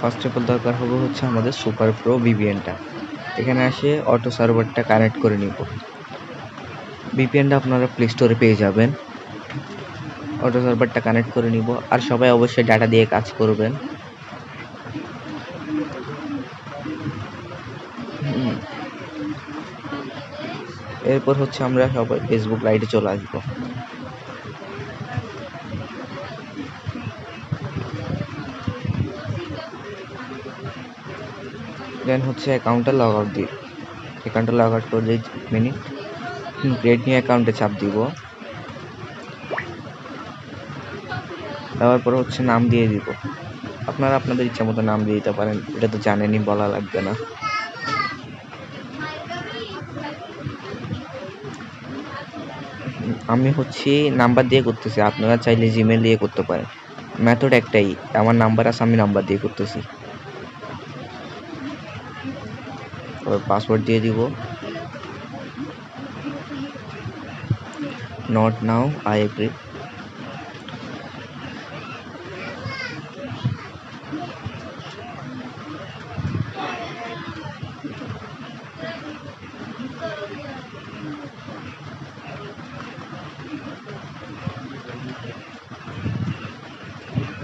First of all দরকার হবে হচ্ছে আমাদের সুপার প্রো ভিপিএনটা এখানে আসে অটো সার্ভারটা কানেক্ট করে নিব। ভিপিএনটা আপনারা প্লে স্টোরে পেয়ে যাবেন। অটো সার্ভারটা কানেক্ট করে নিব। আর সবাই অবশ্যই ডাটা দিয়ে কাজ করবেন। এরপর হচ্ছে আমরা সবাই ফেসবুক লাইটে চলে আসব। দেন হচ্ছে অ্যাকাউন্টটা লগ আউট দিই অ্যাকাউন্টটা লগ আউট করে মিনিট ক্রিয়েট নিয়ে অ্যাকাউন্টে চাপ দিব। দেওয়ার পর হচ্ছে নাম দিয়ে দিব। আপনারা আপনাদের ইচ্ছা মতো নাম দিয়ে দিতে পারেন, এটা তো জানেনই, বলা লাগবে না। আমি হচ্ছে নাম্বার দিয়ে করতেছি, আপনারা চাইলে জিমেল দিয়ে করতে পারেন। মেথড একটাই, আমার নাম্বার আছে, আমি নাম্বার দিয়ে করতেছি। পাসওয়ার্ড দিয়ে দিব। নট নাও আই এগ্রি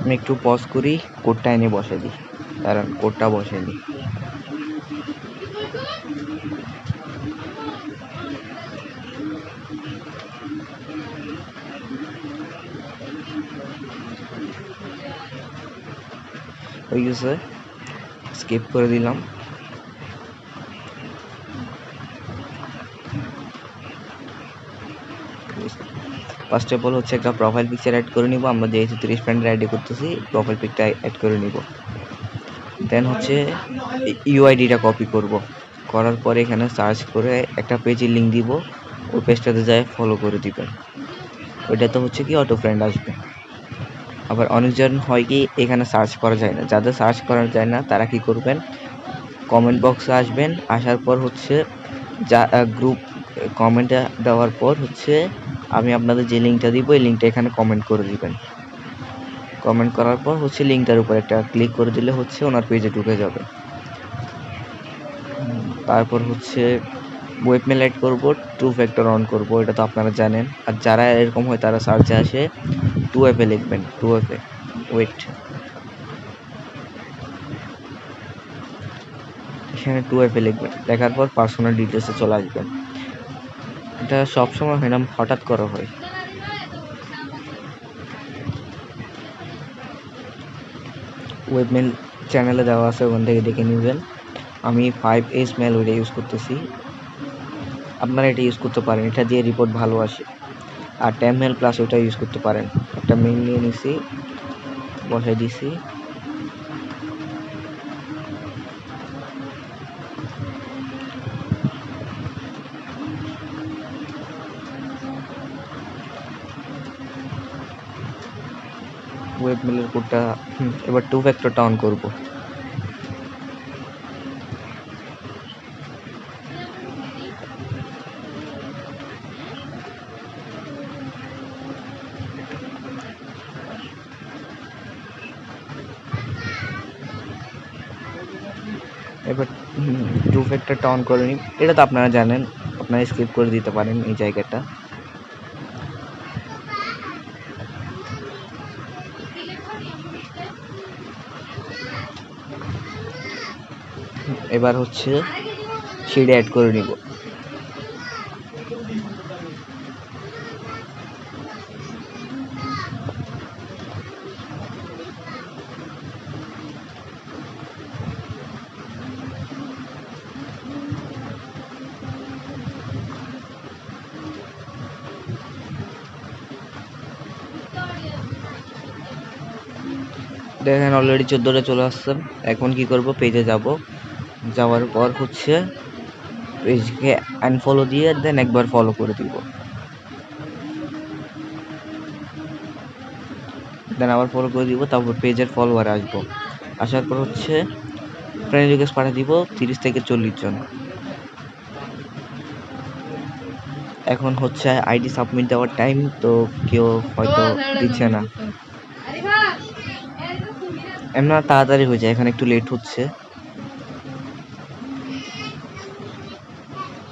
আমি একটু পজ করি কোডটা এনে বসে দিই। কারণ কোডটা বসে দিই হয়ে গেছে। স্কিপ করে দিলাম। ফার্স্ট অফ অল হচ্ছে একটা প্রোফাইল পিকচার অ্যাড করে নিব। আমরা যেহেতু তিরিশ ফ্রেন্ড অ্যাড করতেছি প্রোফাইল পিকটা অ্যাড করে নিব। দেন হচ্ছে ইউআইডিটা কপি করব। করার পরে এখানে সার্চ করে একটা পেজের লিঙ্ক দিব। ওই পেজটাতে যায় ফলো করে দিবেন। ওইটাতে হচ্ছে কি অটো ফ্রেন্ড আসবে। আবার অনেকজন হয় কি, এখানে সার্চ করা যায় না। যাদের সার্চ করা যায় না, তারা কি করবেন? কমেন্ট বক্সে আসবেন। আসার পর হচ্ছে যা গ্রুপ কমেন্টে দেওয়ার পর হচ্ছে আমি আপনাদের যে লিঙ্কটা দিব, এই লিঙ্কটা এখানে কমেন্ট করে দিবেন। কমেন্ট করার পর হচ্ছে লিঙ্কটার উপর একটা ক্লিক করে দিলে হচ্ছে ওনার পেজে ঢুকে যাবে। তারপর হচ্ছে ওয়েব মেল অ্যাড করব টু ফ্যাক্টর অন করব, এটা তো আপনারা জানেন। আর যারা এরকম হয় তারা সার্চে আসে। টু অ্যাপে লিখবেন টু অ্যাপে ওয়েট এখানে টু অ্যাপে লিখবেন, লেখার পর পার্সোনাল ডিটেলসে চলে আসবেন। এটা সবসময় হয় না, হঠাৎ করা হয়। ওয়েবমেল চ্যানেলে দেওয়া আছে, ওখান থেকে দেখে নেবেন। আমি ফাইভ এস মেল ওইটা ইউজ করতেছি। আপনারা এটা ইউজ করতে পারেন, এটা দিয়ে রিপোর্ট ভালো আসে। আর ট্যাম মেল প্লাস ওটা ইউজ করতে পারেন। একটা মেল নিয়ে নিছি বসাই দিছি। ওয়েব মেলের কোডটা এবার টু ফ্যাক্টরটা অন করব। এবার টু ফ্যাক্টরটা অন করে নিন। এটা তো আপনারা জানেন, আপনারা স্কিপ করে দিতে পারেন এই জায়গাটা। এবার হচ্ছে সিঁড়ি অ্যাড করে নিব। দেখেন অলরেডি চোদ্দোটা চলে আসছে। এখন কি করব? পেজে যাব। যাওয়ার পর হচ্ছে পেজকে আনফলো দিয়ে দেন একবার ফলো করে দিব। দেন আবার ফলো করে দিব, তারপর পেজের ফলোয়ার আসব। আসার পর হচ্ছে ফ্রেন্ড রিকোয়েস্ট পাঠিয়ে দিব তিরিশ থেকে চল্লিশ জন। এখন হচ্ছে আইডি সাবমিট দেওয়ার টাইম তো কেউ হয়তো দিচ্ছে না। এমন তাড়াতাড়ি হয়ে যায়, এখানে একটু লেট হচ্ছে।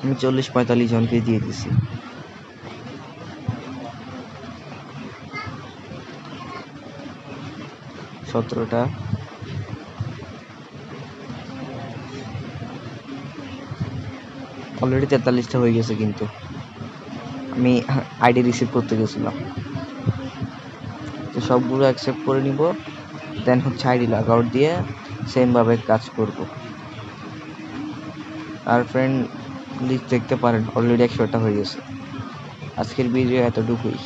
আমি চল্লিশ পঁয়তাল্লিশ জনকে দিয়ে দিছি। সতেরোটা। অলরেডি তেতাল্লিশটা হয়ে গেছে কিন্তু। আমি আইডি রিসিভ করতে গেছিলাম। তো সবগুলো অ্যাকসেপ্ট করে নিব। দেন হচ্ছে আইডি লগ আউট দিয়ে সেমভাবে কাজ করব। আর ফ্রেন্ড লিস্ট দেখতে পারেন অলরেডি একশোটা হয়ে গেছে। আজকের ভিডিও এতটুকুই।